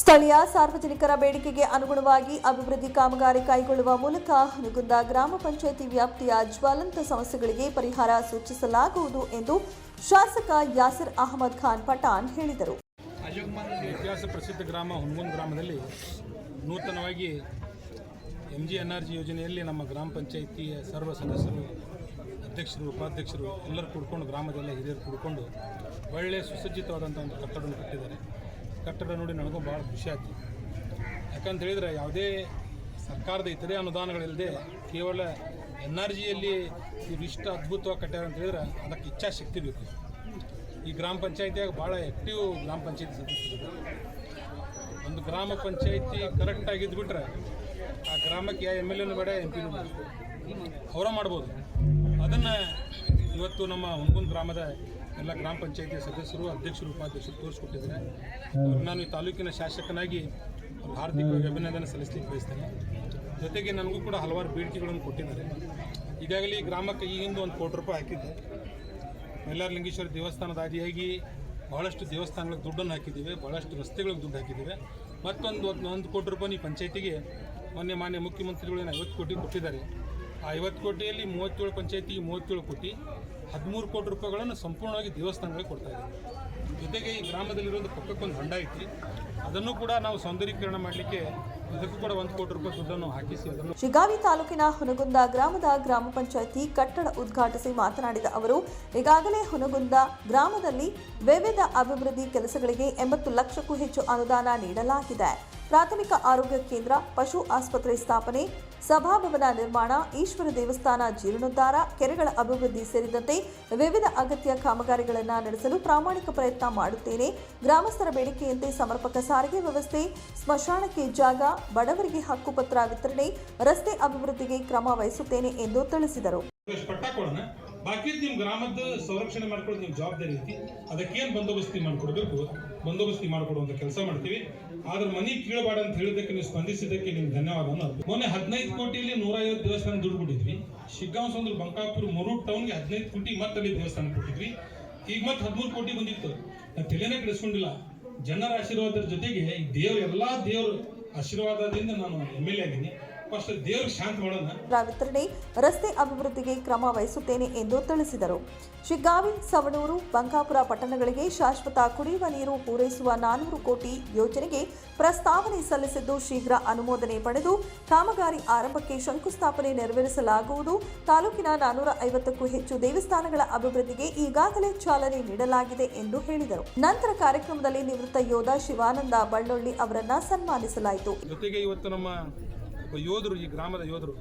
ಸ್ಥಳೀಯ ಸಾರ್ವಜನಿಕರ ಬೇಡಿಕೆಗೆ ಅನುಗುಣವಾಗಿ ಅಭಿವೃದ್ಧಿ ಕಾಮಗಾರಿ ಕೈಗೊಳ್ಳುವ ಮೂಲಕ ಹನುಗುಂದ ಗ್ರಾಮ ಪಂಚಾಯಿತಿ ವ್ಯಾಪ್ತಿಯ ಜ್ವಲಂತ ಸಮಸ್ಯೆಗಳಿಗೆ ಪರಿಹಾರ ಸೂಚಿಸಲಾಗುವುದು ಎಂದು ಶಾಸಕ ಯಾಸಿರ್ ಅಹಮದ್ ಖಾನ್ ಪಠಾಣ್ ಹೇಳಿದರು. ಇತಿಹಾಸ ಪ್ರಸಿದ್ಧ ಗ್ರಾಮ ಗ್ರಾಮದಲ್ಲಿ ನೂತನವಾಗಿ M G N R G ಯೋಜನೆಯಲ್ಲಿ ನಮ್ಮ ಗ್ರಾಮ ಪಂಚಾಯಿತಿಯ ಸರ್ವ ಸದಸ್ಯರು, ಅಧ್ಯಕ್ಷರು, ಉಪಾಧ್ಯಕ್ಷರು ಎಲ್ಲರೂ ಕೂಡ್ಕೊಂಡು ಗ್ರಾಮದೆಲ್ಲ ಹಿರಿಯರು ಕೂಡಿಕೊಂಡು ಒಳ್ಳೆಯ ಸುಸಜ್ಜಿತವಾದಂಥ ಒಂದು ಕಟ್ಟಡವನ್ನು ಕಟ್ಟಿದ್ದಾರೆ. ಕಟ್ಟಡ ನೋಡಿ ನನಗೂ ಭಾಳ ಖುಷಿ ಆಯ್ತು. ಯಾಕಂತ ಹೇಳಿದರೆ ಯಾವುದೇ ಸರ್ಕಾರದ ಇತರೆ ಅನುದಾನಗಳಿಲ್ಲದೆ ಕೇವಲ ಎನ್ ಆರ್ ಜಿಯಲ್ಲಿ ಇವಿಷ್ಟು ಅದ್ಭುತವಾಗಿ ಕಟ್ಟ್ಯಾರ ಅಂತ ಹೇಳಿದ್ರೆ ಅದಕ್ಕೆ ಇಚ್ಛಾಶಕ್ತಿ ಬೇಕು. ಈ ಗ್ರಾಮ ಪಂಚಾಯತಿಯಾಗ ಭಾಳ ಆ್ಯಕ್ಟಿವ್ ಗ್ರಾಮ ಪಂಚಾಯತಿ ಸದಸ್ಯರು ಒಂದು ಗ್ರಾಮ ಪಂಚಾಯತಿ ಕರೆಕ್ಟ್ ಇದ್ಬಿಟ್ರೆ ಆ ಗ್ರಾಮಕ್ಕೆ ಯಾವ ಎಂ ಎಲ್ ಎನೂ ಬೇಡ ಎಂ ಪಿನೂ ಬೇಡ. ಅವರ ಮಾಡ್ಬೋದು. ಅದನ್ನು ಇವತ್ತು ನಮ್ಮ ಹುಣಗುಂದ ಗ್ರಾಮದ ಎಲ್ಲ ಗ್ರಾಮ ಪಂಚಾಯಿತಿ ಸದಸ್ಯರು ಅಧ್ಯಕ್ಷರು ಉಪಾಧ್ಯಕ್ಷರು ತೋರಿಸ್ಕೊಟ್ಟಿದ್ದಾರೆ. ನಾನು ಈ ತಾಲೂಕಿನ ಶಾಸಕನಾಗಿ ಹಾರ್ದಿಕವಾಗಿ ಅಭಿನಂದನೆ ಸಲ್ಲಿಸಲಿಕ್ಕೆ ಬಯಸ್ತೇನೆ. ಜೊತೆಗೆ ನನಗೂ ಕೂಡ ಹಲವಾರು ಬೇಡಿಕೆಗಳನ್ನು ಕೊಟ್ಟಿದ್ದಾರೆ. ಈಗಾಗಲೇ ಈ ಗ್ರಾಮಕ್ಕೆ ಈ ಹಿಂದೆ ಒಂದು ಕೋಟಿ ರೂಪಾಯಿ ಹಾಕಿದ್ದೆ. ಮೆಲ್ಲಾರ್ ಲಿಂಗೇಶ್ವರ ದೇವಸ್ಥಾನದ ಆದಿಯಾಗಿ ಬಹಳಷ್ಟು ದೇವಸ್ಥಾನಗಳಿಗೆ ದುಡ್ಡನ್ನು ಹಾಕಿದ್ದೀವಿ ಭಾಳಷ್ಟು ರಸ್ತೆಗಳಿಗೆ ದುಡ್ಡು ಹಾಕಿದ್ದೀವಿ. ಮತ್ತೊಂದು ಒಂದು ಕೋಟಿ ರೂಪಾಯಿ ಪಂಚಾಯತಿಗೆ ಮೊನ್ನೆ ಮಾನ್ಯ ಮುಖ್ಯಮಂತ್ರಿಗಳು ಏನು ಐವತ್ತು ಕೋಟಿ ಕೊಟ್ಟಿದ್ದಾರೆ. ಆ ಐವತ್ತು ಕೋಟಿಯಲ್ಲಿ ಮೂವತ್ತೇಳು ಪಂಚಾಯತಿಗೆ ಮೂವತ್ತೇಳು ಕೋಟಿ ಹದಿಮೂರು ಕೋಟಿ ರೂಪಾಯಿಗಳನ್ನು ಸಂಪೂರ್ಣವಾಗಿ ದೇವಸ್ಥಾನಗಳಿಗೆ ಕೊಡ್ತಾ ಇದ್ದೀವಿ. ಜೊತೆಗೆ ಈ ಗ್ರಾಮದಲ್ಲಿರೋದು ಪಕ್ಕಕ್ಕೊಂದು ಹೊಂಡ ಐತಿ. ಅದನ್ನು ಕೂಡ ನಾವು ಸೌಂದರ್ಯೀಕರಣ ಮಾಡಲಿಕ್ಕೆ ಶಿಗಾವಿ ತಾಲೂಕಿನ ಹುನಗುಂದ ಗ್ರಾಮದ ಗ್ರಾಮ ಪಂಚಾಯಿತಿ ಕಟ್ಟಡ ಉದ್ಘಾಟಿಸಿ ಮಾತನಾಡಿದ ಅವರು, ಈಗಾಗಲೇ ಹುನಗುಂದ ಗ್ರಾಮದಲ್ಲಿ ವಿವಿಧ ಅಭಿವೃದ್ಧಿ ಕೆಲಸಗಳಿಗೆ ಎಂಬತ್ತು ಲಕ್ಷಕ್ಕೂ ಹೆಚ್ಚು ಅನುದಾನ ನೀಡಲಾಗಿದೆ. ಪ್ರಾಥಮಿಕ ಆರೋಗ್ಯ ಕೇಂದ್ರ, ಪಶು ಆಸ್ಪತ್ರೆ ಸ್ಥಾಪನೆ, ಸಭಾಭವನ ನಿರ್ಮಾಣ, ಈಶ್ವರ ದೇವಸ್ಥಾನ ಜೀರ್ಣೋದ್ಧಾರ, ಕೆರೆಗಳ ಅಭಿವೃದ್ಧಿ ಸೇರಿದಂತೆ ವಿವಿಧ ಅಗತ್ಯ ಕಾಮಗಾರಿಗಳನ್ನು ನಡೆಸಲು ಪ್ರಾಮಾಣಿಕ ಪ್ರಯತ್ನ ಮಾಡುತ್ತೇನೆ. ಗ್ರಾಮಸ್ಥರ ಬೇಡಿಕೆಯಂತೆ ಸಮರ್ಪಕ ಸಾರಿಗೆ ವ್ಯವಸ್ಥೆ, ಸ್ಮಶಾನಕ್ಕೆ ಜಾಗ, ಬಡವರಿಗೆ ಹಕ್ಕುಪತ್ರ ವಿತರಣೆ, ರಸ್ತೆ ಅಭಿವೃದ್ಧಿಗೆ ಕ್ರಮ ವಹಿಸುತ್ತೇನೆ ಎಂದು ತಿಳಿಸಿದರು. ಬಾಕಿ ನಿಮ್ಮ ಗ್ರಾಮದ ಸಂರಕ್ಷಣೆ ಮಾಡ್ಕೊಳ್ಳೋದು ನಿಮ್ಮ ಜವಾಬ್ದಾರಿ ಐತಿ. ಅದಕ್ಕೇನು ಬಂದೋಬಸ್ತಿ ಮಾಡ್ಕೊಡ್ಬೇಕು? ಬಂದೋಬಸ್ತಿ ಮಾಡ್ಕೊಡುವಂತ ಕೆಲಸ ಮಾಡ್ತೀವಿ. ಆದ್ರೆ ಮನಿ ಕೀಳಬಾಡ ಅಂತ ಹೇಳಿದ್ದಕ್ಕೆ ನೀವು ಸ್ಪಂದಿಸಿದ್ದಕ್ಕೆ ನಿಮ್ಗೆ ಧನ್ಯವಾದ ಮೊನ್ನೆ ಹದಿನೈದು ಕೋಟಿಯಲ್ಲಿ ನೂರ ಐವತ್ತು ದೇವಸ್ಥಾನ ದುಡ್ಡು ಕೊಟ್ಟಿದ್ವಿ. ಶಿಗ್ಗಾಂವ್, ಸಂದ್ರ, ಬಂಕಾಪುರ, ಮುರುಡ್ ಟೌನ್ಗೆ ಹದಿನೈದು ಕೋಟಿ ಮತ್ತೆ ಅಲ್ಲಿ ದೇವಸ್ಥಾನ ಕೊಟ್ಟಿದ್ವಿ. ಈಗ ಮತ್ತೆ ಹದಿಮೂರು ಕೋಟಿ ಬಂದಿತ್ತು. ನಾನು ತಲೆನೇ ಕೆಡಿಸ್ಕೊಂಡಿಲ್ಲ. ಜನರ ಆಶೀರ್ವಾದದ ಜೊತೆಗೆ ಈ ದೇವ್ರ, ಎಲ್ಲಾ ದೇವ್ರ ಆಶೀರ್ವಾದದಿಂದ ನಾನು ಎಂ ಎಲ್ ಎ ಆಗಿನಿ ವಿತರಣೆ ರಸ್ತೆ ಅಭಿವೃದ್ಧಿಗೆ ಕ್ರಮ ವಹಿಸುತ್ತೇನೆ ಎಂದು ತಿಳಿಸಿದರು. ಶಿಗ್ಗಾವಿ ಸವಣೂರು ಬಂಕಾಪುರ ಪಟ್ಟಣಗಳಿಗೆ ಶಾಶ್ವತ ಕುಡಿಯುವ ನೀರು ಪೂರೈಸುವ ನಾನೂರು ಕೋಟಿ ಯೋಜನೆಗೆ ಪ್ರಸ್ತಾವನೆ ಸಲ್ಲಿಸಿದ್ದು ಶೀಘ್ರ ಅನುಮೋದನೆ ಪಡೆದು ಕಾಮಗಾರಿ ಆರಂಭಕ್ಕೆ ಶಂಕುಸ್ಥಾಪನೆ ನೆರವೇರಿಸಲಾಗುವುದು. ತಾಲೂಕಿನ ನಾನೂರ ಐವತ್ತಕ್ಕೂ ಹೆಚ್ಚು ದೇವಸ್ಥಾನಗಳ ಅಭಿವೃದ್ಧಿಗೆ ಈಗಾಗಲೇ ಚಾಲನೆ ನೀಡಲಾಗಿದೆ ಎಂದು ಹೇಳಿದರು. ನಂತರ ಕಾರ್ಯಕ್ರಮದಲ್ಲಿ ನಿವೃತ್ತ ಯೋಧ ಶಿವಾನಂದ ಬಳ್ಳೊಳ್ಳಿ ಅವರನ್ನ ಸನ್ಮಾನಿಸಲಾಯಿತು. ಜೊತೆಗೆ ಇವತ್ತು ನಮ್ಮ ಯೋಧರು ಈ ಗ್ರಾಮದ ಯೋಧರು.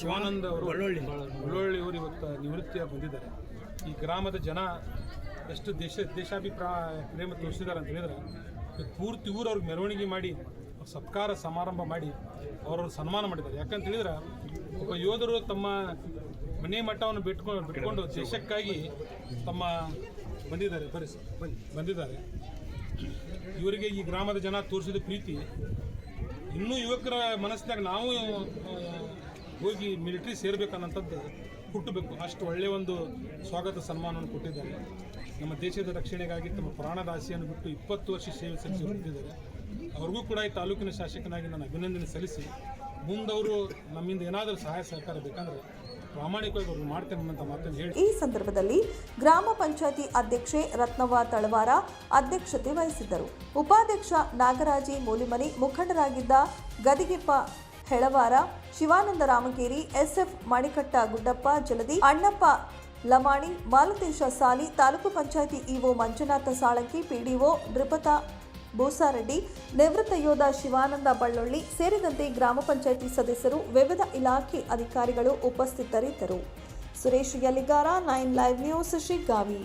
ಶಿವಾನಂದ ಅವರು ಒಳ್ಳೊಳ್ಳಿ. ಒಳ್ಳೊಳ್ಳಿ ಅವರು ಇವತ್ತು ನಿವೃತ್ತಿಯಾಗಿ ಬಂದಿದ್ದಾರೆ. ಈ ಗ್ರಾಮದ ಜನ ಎಷ್ಟು ದೇಶ ದೇಶಾಭಿಪ್ರಾಯ ಪ್ರೇಮ ತೋರಿಸಿದ್ದಾರೆ ಅಂತ ಹೇಳಿದ್ರೆ ಪೂರ್ತಿ ಊರು ಅವ್ರಿಗೆ ಮೆರವಣಿಗೆ ಮಾಡಿ ಸತ್ಕಾರ ಸಮಾರಂಭ ಮಾಡಿ ಅವರವ್ರು ಸನ್ಮಾನ ಮಾಡಿದ್ದಾರೆ. ಯಾಕಂತ ಹೇಳಿದ್ರೆ ಒಬ್ಬ ಯೋಧರು ತಮ್ಮ ಮನೆ ಮಟ್ಟವನ್ನು ಬಿಟ್ಕೊಂಡು ಬಿಟ್ಕೊಂಡು ದೇಶಕ್ಕಾಗಿ ತಮ್ಮ ಬಂದಿದ್ದಾರೆ ಬರೀ ಬಂದಿದ್ದಾರೆ. ಇವರಿಗೆ ಈ ಗ್ರಾಮದ ಜನ ತೋರಿಸಿದ ಪ್ರೀತಿ ಇನ್ನೂ ಯುವಕರ ಮನಸ್ಸಿನಾಗ ನಾವು ಹೋಗಿ ಮಿಲಿಟ್ರಿ ಸೇರ್ಬೇಕನ್ನೋಂಥದ್ದು ಹುಟ್ಟಬೇಕು. ಅಷ್ಟು ಒಳ್ಳೆಯ ಒಂದು ಸ್ವಾಗತ ಸನ್ಮಾನವನ್ನು ಕೊಟ್ಟಿದ್ದಾರೆ. ನಮ್ಮ ದೇಶದ ರಕ್ಷಣೆಗಾಗಿ ತಮ್ಮ ಪ್ರಾಣದಾಸಿಯನ್ನು ಬಿಟ್ಟು ಇಪ್ಪತ್ತು ವರ್ಷ ಸೇವೆ ಸಲ್ಲಿಸಿ ಹೊರಟಿದ್ದಾರೆ ಅವ್ರಿಗೂ ಕೂಡ ಈ ತಾಲೂಕಿನ ಶಾಸಕನಾಗಿ ನಾನು ಅಭಿನಂದನೆ ಸಲ್ಲಿಸಿ ಮುಂದವರು ನಮ್ಮಿಂದ ಏನಾದರೂ ಸಹಾಯ ಸಹಕಾರ ಬೇಕಂದ್ರೆ ಈ ಸಂದರ್ಭದಲ್ಲಿ ಗ್ರಾಮ ಪಂಚಾಯತಿ ಅಧ್ಯಕ್ಷೆ ರತ್ನವ್ವ ತಳವಾರ ಅಧ್ಯಕ್ಷತೆ ವಹಿಸಿದ್ದರು. ಉಪಾಧ್ಯಕ್ಷ Nagaraji Mulimani ಮುಖಂಡರಾಗಿದ್ದ Gadigeppa Helavar, Shivanand Ramageri, S F Manikatta Guddappa, Jaladi Annappa Lamani, Malatesh Sali, taluk panchayat EO Manjunath Salanki PDO Nrupata Bosareddy, ನಿವೃತ್ತ ಯೋಧ ಶಿವಾನಂದ ಬಳ್ಳೊಳ್ಳಿ ಸೇರಿದಂತೆ ಗ್ರಾಮ ಪಂಚಾಯಿತಿ ಸದಸ್ಯರು ವಿವಿಧ ಇಲಾಖೆ ಅಧಿಕಾರಿಗಳು ಉಪಸ್ಥಿತರಿದ್ದರು. Suresh Yaligar, nine live news, Shiggavi.